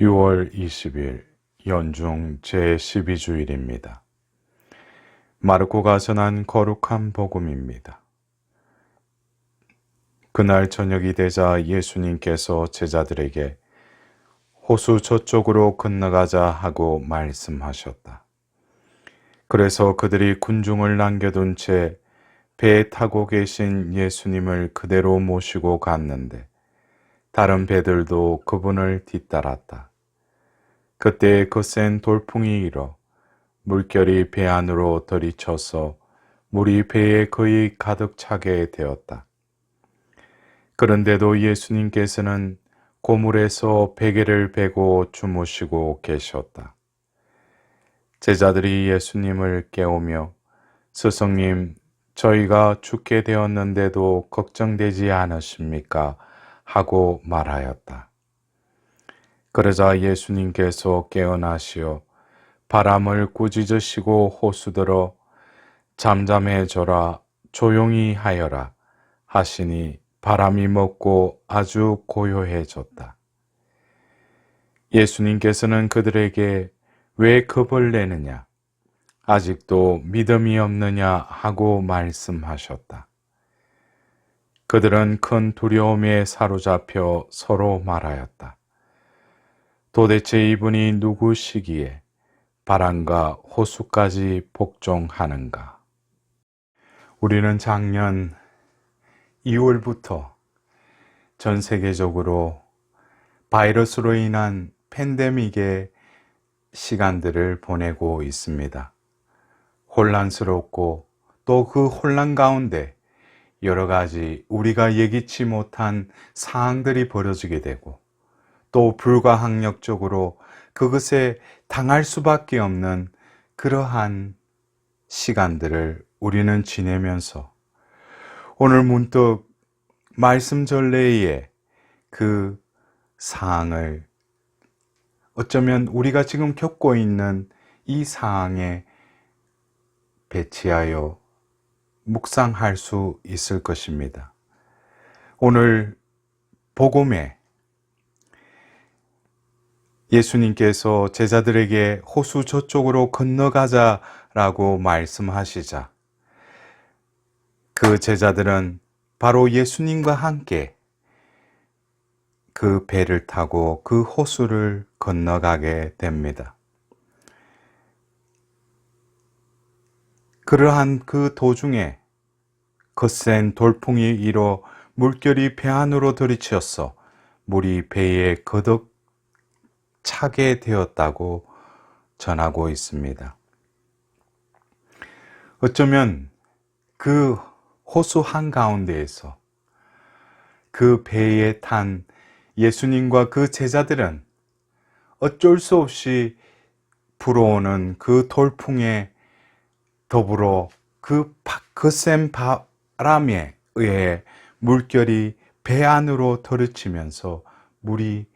6월 20일 연중 제12주일입니다. 마르코가 전한 거룩한 복음입니다. 그날 저녁이 되자 예수님께서 제자들에게 호수 저쪽으로 건너가자 하고 말씀하셨다. 그래서 그들이 군중을 남겨둔 채 배에 타고 계신 예수님을 그대로 모시고 갔는데 다른 배들도 그분을 뒤따랐다. 그때 거센 돌풍이 일어 물결이 배 안으로 들이쳐서 물이 배에 거의 가득 차게 되었다. 그런데도 예수님께서는 고물에서 베개를 베고 주무시고 계셨다. 제자들이 예수님을 깨우며 스승님, 저희가 죽게 되었는데도 걱정되지 않으십니까? 하고 말하였다. 그러자 예수님께서 깨어나시어 바람을 꾸짖으시고 호수들어 잠잠해져라 조용히 하여라 하시니 바람이 먹고 아주 고요해졌다. 예수님께서는 그들에게 왜 겁을 내느냐? 아직도 믿음이 없느냐? 하고 말씀하셨다. 그들은 큰 두려움에 사로잡혀 서로 말하였다. 도대체 이분이 누구시기에 바람과 호수까지 복종하는가? 우리는 작년 2월부터 전 세계적으로 바이러스로 인한 팬데믹의 시간들을 보내고 있습니다. 혼란스럽고 또 그 혼란 가운데 여러 가지 우리가 예기치 못한 사항들이 벌어지게 되고 또 불가항력적으로 그것에 당할 수밖에 없는 그러한 시간들을 우리는 지내면서 오늘 문득 말씀 전례의 그 사항을 어쩌면 우리가 지금 겪고 있는 이 상황에 배치하여 묵상할 수 있을 것입니다. 오늘 복음에 예수님께서 제자들에게 호수 저쪽으로 건너가자라고 말씀하시자 그 제자들은 바로 예수님과 함께 그 배를 타고 그 호수를 건너가게 됩니다. 그러한 그 도중에 거센 돌풍이 일어 물결이 배 안으로 들이치었어 물이 배에 거덕 차게 되었다고 전하고 있습니다. 어쩌면 그 호수 한가운데에서 그 배에 탄 예수님과 그 제자들은 어쩔 수 없이 불어오는 그 돌풍에 더불어 그 거센 바람에 의해 물결이 배 안으로 들이치면서 물이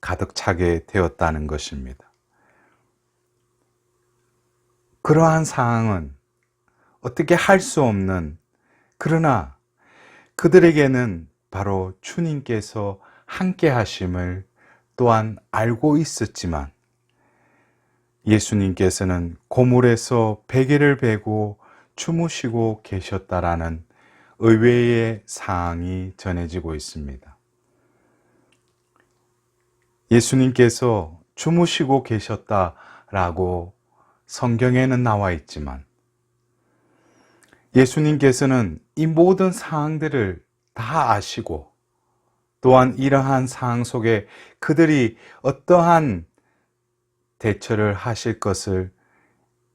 가득 차게 되었다는 것입니다. 그러한 상황은 어떻게 할 수 없는 그러나 그들에게는 바로 주님께서 함께 하심을 또한 알고 있었지만 예수님께서는 고물에서 베개를 베고 주무시고 계셨다라는 의외의 사항이 전해지고 있습니다. 예수님께서 주무시고 계셨다라고 성경에는 나와 있지만 예수님께서는 이 모든 상황들을 다 아시고 또한 이러한 상황 속에 그들이 어떠한 대처를 하실 것을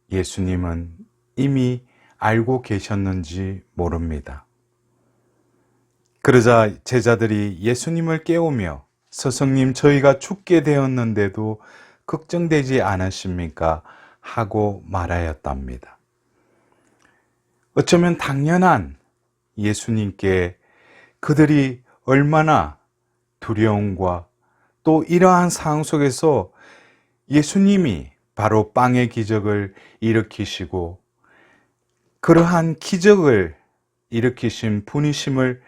예수님은 이미 알고 계셨는지 모릅니다. 그러자 제자들이 예수님을 깨우며 스승님 저희가 죽게 되었는데도 걱정되지 않으십니까? 하고 말하였답니다. 어쩌면 당연한 예수님께 그들이 얼마나 두려움과 또 이러한 상황 속에서 예수님이 바로 빵의 기적을 일으키시고 그러한 기적을 일으키신 분이심을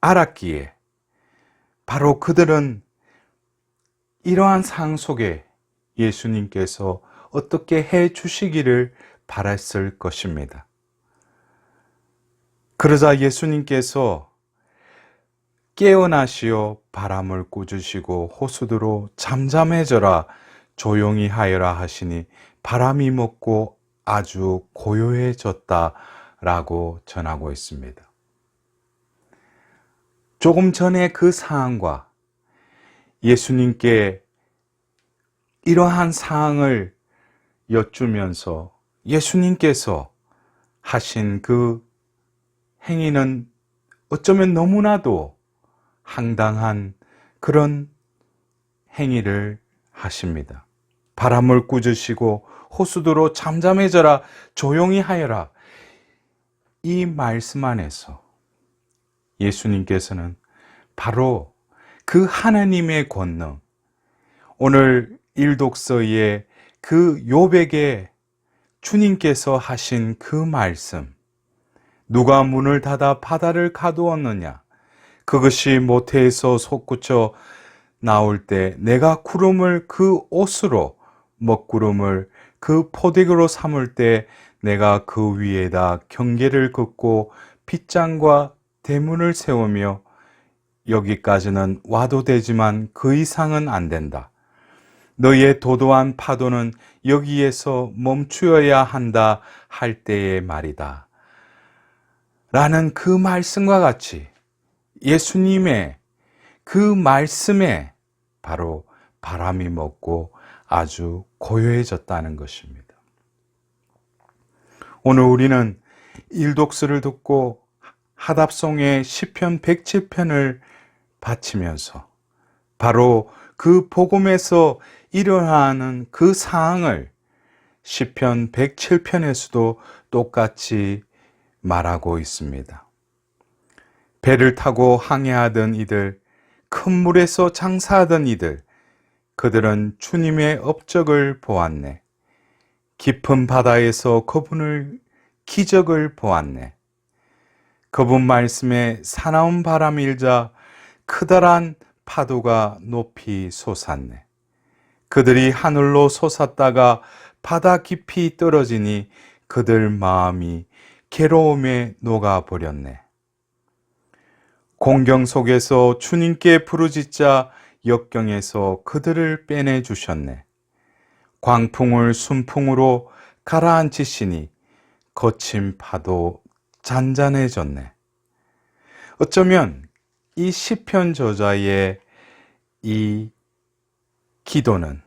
알았기에 바로 그들은 이러한 상황 속에 예수님께서 어떻게 해 주시기를 바랐을 것입니다. 그러자 예수님께서 깨어나시어 바람을 꾸짖으시고 호수대로 잠잠해져라 조용히 하여라 하시니 바람이 먹고 아주 고요해졌다 라고 전하고 있습니다. 조금 전에 그 상황과 예수님께 이러한 상황을 여쭈면서 예수님께서 하신 그 행위는 어쩌면 너무나도 황당한 그런 행위를 하십니다. 바람을 꾸짖으시고 호수도로 잠잠해져라 조용히 하여라. 이 말씀 안에서 예수님께서는 바로 그 하나님의 권능 오늘 일독서의 그 요백에 주님께서 하신 그 말씀 누가 문을 닫아 바다를 가두었느냐? 그것이 모태에서 솟구쳐 나올 때 내가 구름을 그 옷으로 먹구름을 그 포대기로 삼을 때 내가 그 위에다 경계를 긋고 빗장과 대문을 세우며 여기까지는 와도 되지만 그 이상은 안 된다. 너의 도도한 파도는 여기에서 멈추어야 한다 할 때의 말이다. 라는 그 말씀과 같이 예수님의 그 말씀에 바로 바람이 먹고 아주 고요해졌다는 것입니다. 오늘 우리는 일독스를 듣고 하답송의 시편 107편을 바치면서 바로 그 복음에서 일어나는 그 상황을 시편 107편에서도 똑같이 말하고 있습니다. 배를 타고 항해하던 이들, 큰 물에서 장사하던 이들, 그들은 주님의 업적을 보았네. 깊은 바다에서 그분을 기적을 보았네. 그분 말씀에 사나운 바람이 일자 크다란 파도가 높이 솟았네. 그들이 하늘로 솟았다가 바다 깊이 떨어지니 그들 마음이 괴로움에 녹아버렸네. 공경 속에서 주님께 부르짖자 역경에서 그들을 빼내 주셨네. 광풍을 순풍으로 가라앉히시니 거친 파도 잔잔해졌네. 어쩌면 이 시편 저자의 이 기도는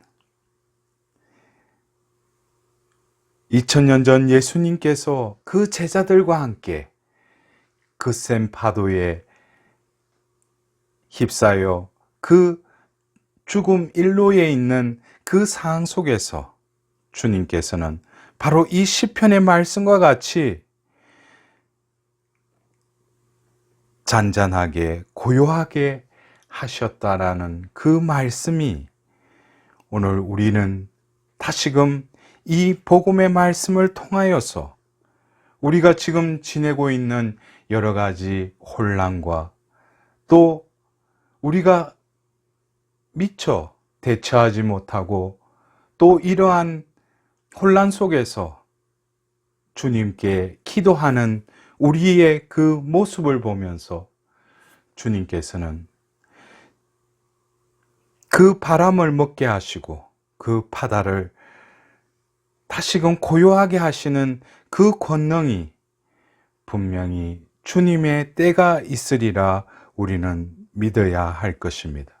2000년 전 예수님께서 그 제자들과 함께 그 센 파도에 휩싸여 그 죽음 일로에 있는 그 상황 속에서 주님께서는 바로 이 시편의 말씀과 같이 잔잔하게 고요하게 하셨다라는 그 말씀이 오늘 우리는 다시금 이 복음의 말씀을 통하여서 우리가 지금 지내고 있는 여러 가지 혼란과 또 우리가 미처 대처하지 못하고 또 이러한 혼란 속에서 주님께 기도하는 우리의 그 모습을 보면서 주님께서는 그 바람을 먹게 하시고 그 바다를 다시금 고요하게 하시는 그 권능이 분명히 주님의 때가 있으리라 우리는 믿어야 할 것입니다.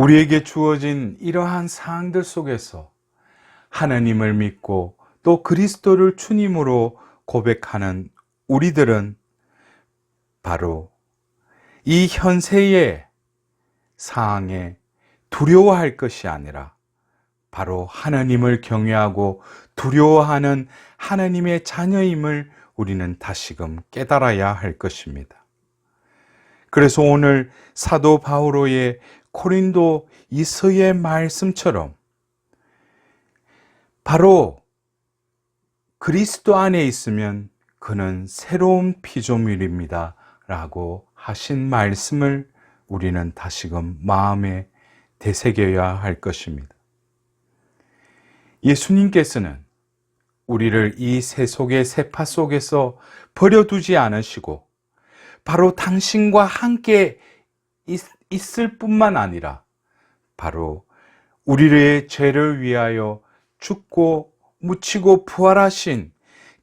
우리에게 주어진 이러한 상황들 속에서 하나님을 믿고 또 그리스도를 주님으로 고백하는 우리들은 바로 이 현세의 상황에 두려워할 것이 아니라 바로 하나님을 경외하고 두려워하는 하나님의 자녀임을 우리는 다시금 깨달아야 할 것입니다. 그래서 오늘 사도 바오로의 코린도 이서의 말씀처럼 바로 그리스도 안에 있으면 그는 새로운 피조물입니다. 라고 하신 말씀을 우리는 다시금 마음에 되새겨야 할 것입니다. 예수님께서는 우리를 이 세속의 세파 속에서 버려두지 않으시고 바로 당신과 함께 있, 있을 뿐만 아니라 바로 우리의 죄를 위하여 죽고 묻히고 부활하신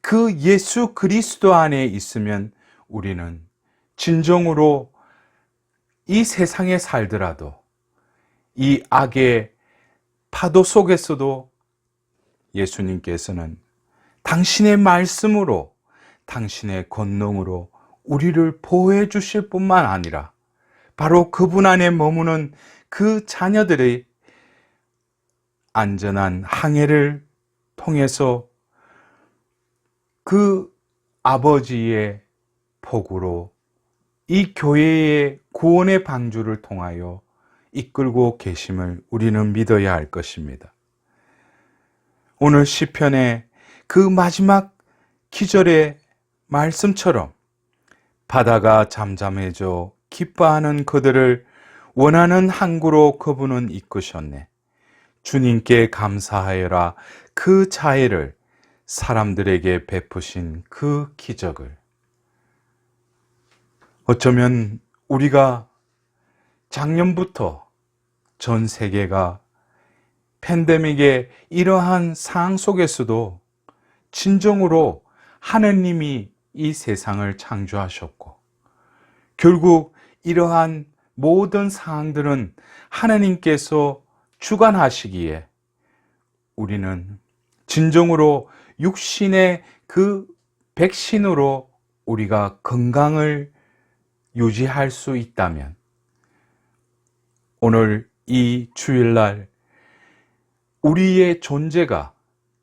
그 예수 그리스도 안에 있으면 우리는 진정으로 이 세상에 살더라도 이 악의 파도 속에서도 예수님께서는 당신의 말씀으로 당신의 권능으로 우리를 보호해 주실 뿐만 아니라 바로 그분 안에 머무는 그 자녀들의 안전한 항해를 통해서 그 아버지의 복으로 이 교회의 구원의 방주를 통하여 이끌고 계심을 우리는 믿어야 할 것입니다. 오늘 시편의 그 마지막 기절의 말씀처럼 바다가 잠잠해져 기뻐하는 그들을 원하는 항구로 그분은 이끄셨네. 주님께 감사하여라 그 자애를 사람들에게 베푸신 그 기적을. 어쩌면 우리가 작년부터 전 세계가 팬데믹의 이러한 상황 속에서도 진정으로 하느님이 이 세상을 창조하셨고 결국 이러한 모든 상황들은 하나님께서 주관하시기에 우리는 진정으로 육신의 그 백신으로 우리가 건강을 유지할 수 있다면 오늘 이 주일날 우리의 존재가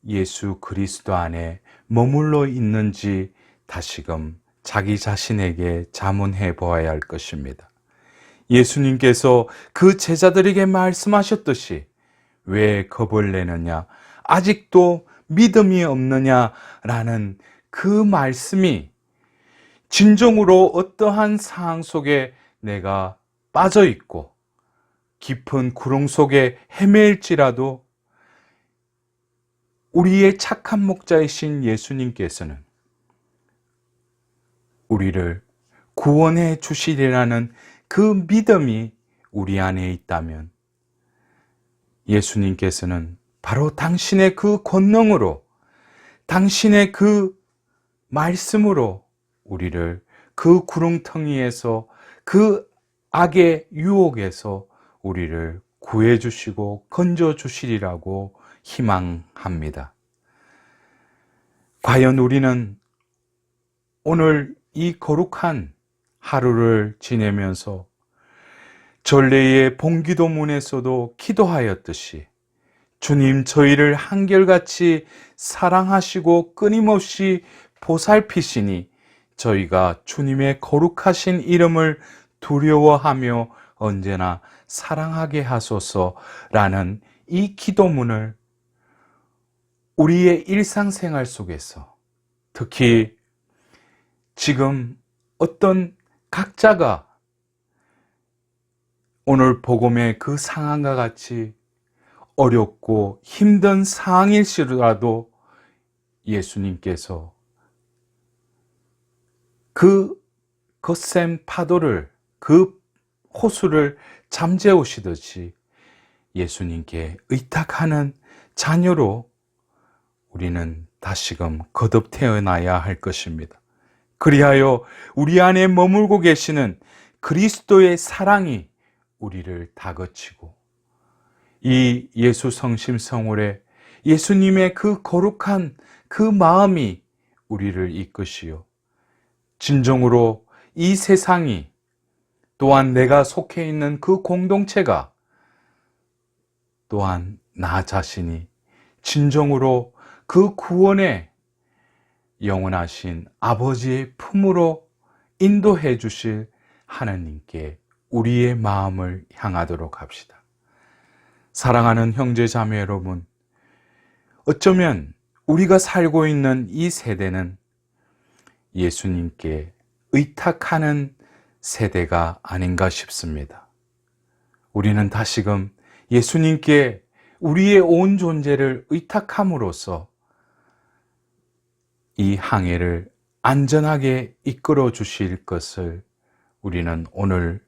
예수 그리스도 안에 머물러 있는지 다시금 자기 자신에게 자문해 보아야 할 것입니다. 예수님께서 그 제자들에게 말씀하셨듯이 왜 겁을 내느냐? 아직도 믿음이 없느냐라는 그 말씀이 진정으로 어떠한 상황 속에 내가 빠져 있고 깊은 구렁 속에 헤매일지라도 우리의 착한 목자이신 예수님께서는 우리를 구원해 주시리라는 그 믿음이 우리 안에 있다면 예수님께서는 바로 당신의 그 권능으로 당신의 그 말씀으로 우리를 그 구렁텅이에서 그 악의 유혹에서 우리를 구해 주시고 건져 주시리라고 희망합니다. 과연 우리는 오늘 이 거룩한 하루를 지내면서 전례의 봉기도문에서도 기도하였듯이 주님 저희를 한결같이 사랑하시고 끊임없이 보살피시니 저희가 주님의 거룩하신 이름을 두려워하며 언제나 사랑하게 하소서라는 이 기도문을 우리의 일상생활 속에서 특히 지금 어떤 각자가 오늘 복음의 그 상황과 같이 어렵고 힘든 상황일시라도 예수님께서 그 거센 파도를 그 호수를 잠재우시듯이 예수님께 의탁하는 자녀로 우리는 다시금 거듭 태어나야 할 것입니다. 그리하여 우리 안에 머물고 계시는 그리스도의 사랑이 우리를 다그치고 이 예수 성심 성월에 예수님의 그 거룩한 그 마음이 우리를 이끄시어 진정으로 이 세상이 또한 내가 속해 있는 그 공동체가 또한 나 자신이 진정으로 그 구원의 영원하신 아버지의 품으로 인도해 주실 하나님께 우리의 마음을 향하도록 합시다. 사랑하는 형제 자매 여러분, 어쩌면 우리가 살고 있는 이 세대는 예수님께 의탁하는 세대가 아닌가 싶습니다. 우리는 다시금 예수님께 우리의 온 존재를 의탁함으로써 이 항해를 안전하게 이끌어 주실 것을 우리는 오늘